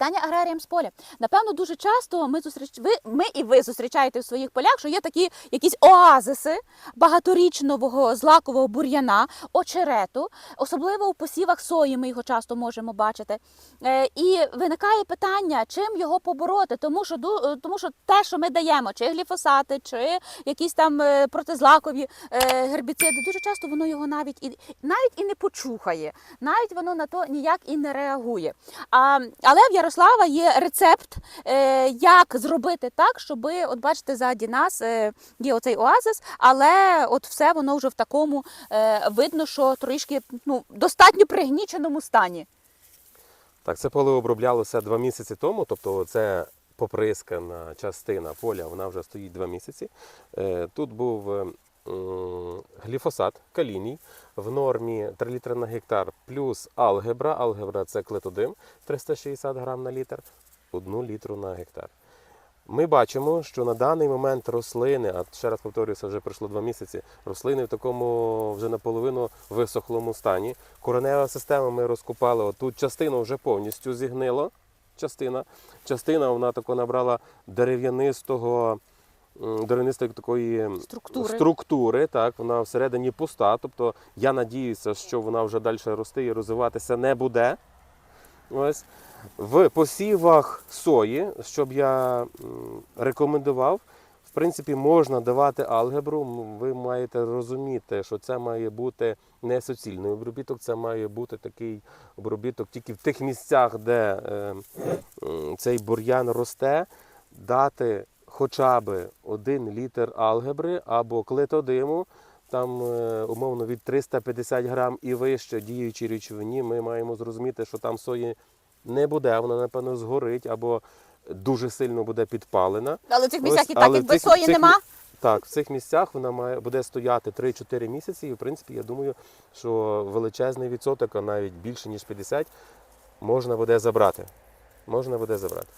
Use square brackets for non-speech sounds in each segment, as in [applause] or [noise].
Вітання аграріям з поля. Напевно, дуже часто ми зустріч... ви, ми і ви зустрічаєте в своїх полях, що є такі якісь оазиси багаторічного злакового бур'яна, очерету, особливо у посівах сої. Ми його часто можемо бачити. Е, і виникає питання, чим його побороти, тому що е, тому що те, що ми даємо, чи гліфосати, чи якісь там е, протизлакові гербіциди, дуже часто воно його навіть і навіть і не почухає, навіть воно на то ніяк і не реагує. А, але в Ярослава є рецепт, е, як зробити так, щоб, от бачите, ззаді нас е, є оцей оазис, але от все воно вже в такому е, видно, що трішки ну, достатньо пригніченому стані. Так, це поле оброблялося два місяці тому, тобто це поприскана частина поля, вона вже стоїть два місяці. Тут був гліфосат каліній в нормі 3 літри на гектар, плюс алгебра. Алгебра це клетодим 360 грам на літр, 1 літру на гектар. Ми бачимо, що на даний момент рослини, а ще раз повторююся, вже пройшло два місяці, рослини в такому вже наполовину висохлому стані. Коренева система ми розкопали. Отут частина вже повністю зігнила. Частина. Частина вона тако набрала дерев'янистого, м, дерев'янистої такої Структури. структури. Так, вона всередині пуста. Тобто я надіюся, що вона вже далі рости і розвиватися не буде. Ось. В посівах сої, щоб я рекомендував, в принципі, можна давати алгебру. Ви маєте розуміти, що це має бути не суцільний обробіток, це має бути такий обробіток тільки в тих місцях, де е, м, цей бур'ян росте, дати хоча б один літр алгебри або клетодиму. Там е, умовно від 350 грам і вище діючій речовині, ми маємо зрозуміти, що там сої не буде, вона напевно згорить або дуже сильно буде підпалена. Але в цих місцях Ось, і так, якби сої цих нема. Так, в цих місцях вона має буде стояти 3-4 місяці, і в принципі я думаю, що величезний відсоток, а навіть більше ніж 50, можна буде забрати. Можна буде забрати.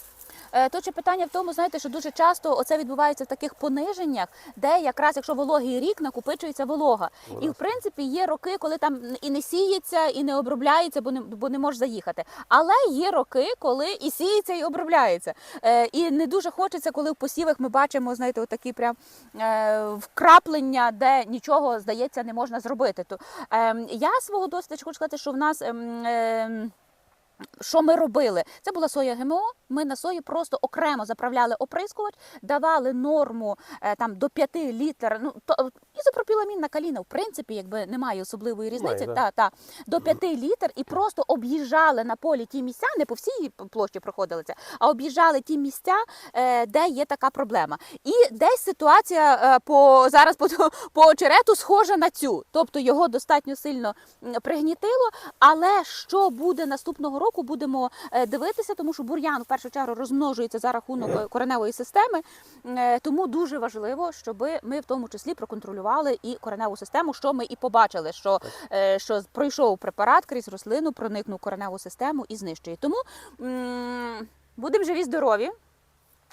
Е, Тут ще питання в тому, знаєте, що дуже часто оце відбувається в таких пониженнях, де якраз якщо вологий рік накопичується волога. І в принципі є роки, коли там і не сіється, і не обробляється, бо не бо не можеш заїхати. Але є роки, коли і сіється, і обробляється. Е, і не дуже хочеться, коли в посівах ми бачимо, знаєте, отакі прям е, вкраплення, де нічого здається не можна зробити. То е, я свого досвіду хочу сказати, що в нас. ем, ем, що ми робили? Це була соя ГМО. Ми на сої просто окремо заправляли оприскувач, давали норму е, там до 5 літр. Ну то ізопропіламінна каліна, в принципі, якби немає особливої різниці. Немає, та, та до 5 літр і просто об'їжджали на полі ті місця, не по всій площі проходили це, а об'їжджали ті місця, е, де є така проблема. І десь ситуація е, по зараз по, [laughs] по очерету схожа на цю, тобто його достатньо сильно пригнітило. Але що буде наступного року, будемо е, дивитися, тому що бур'ян в першу чергу розмножується за рахунок кореневої системи. Тому дуже важливо, щоб ми в тому числі проконтролювали і кореневу систему, що ми і побачили, що, е, що пройшов препарат крізь рослину, проникнув кореневу систему і знищує. Тому будемо живі, здорові.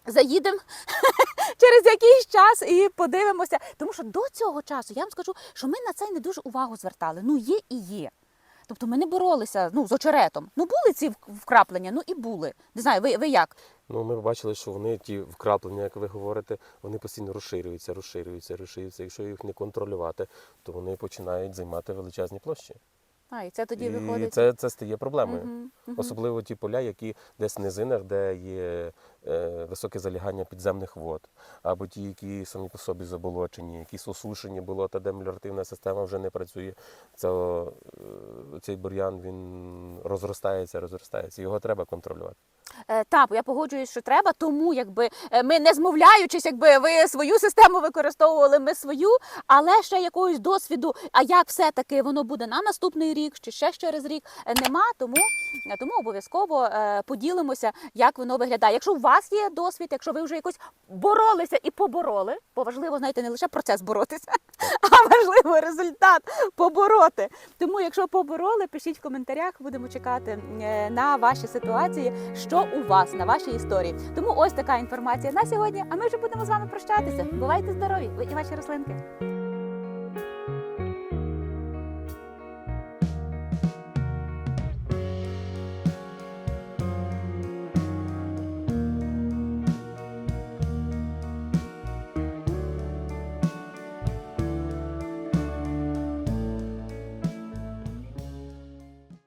Заїдемо [laughs] через якийсь час і подивимося. Тому що до цього часу я вам скажу, що ми на це не дуже увагу звертали. Ну є і є. Тобто ми не боролися ну, з очеретом. Ну були ці вкраплення, ну і були. Не знаю, ви, ви як? Ну, ми бачили, що вони ті вкраплення, як ви говорите, вони постійно розширюються, розширюються, розширюються. Якщо їх не контролювати, то вони починають займати величезні площі. А, і це тоді І виходить. це, це стає проблемою. Мгм, мгм. Особливо ті поля, які десь в низинах, де є е, високе залягання підземних вод, або ті, які самі по собі заболочені, якісь осушені болота, де меліоративна система вже не працює. Це, цей бур'ян він розростається, розростається. Його треба контролювати. Е, Так, я погоджуюсь, що треба, тому якби е, ми не змовляючись, якби ви свою систему використовували, ми свою, але ще якогось досвіду. А як все-таки воно буде на наступний рік чи ще через рік е, нема. Тому, тому обов'язково поділимося, як воно виглядає. Якщо у вас є досвід, якщо ви вже якось боролися і побороли, бо важливо, знаєте, не лише процес боротися, [laughs] а важливо результат побороти. Тому, якщо побороли, пишіть в коментарях, будемо чекати на ваші ситуації, що у вас на вашій історії. Тому ось така інформація на сьогодні. А ми вже будемо з вами прощатися. Бувайте здорові! Ви і ваші рослинки.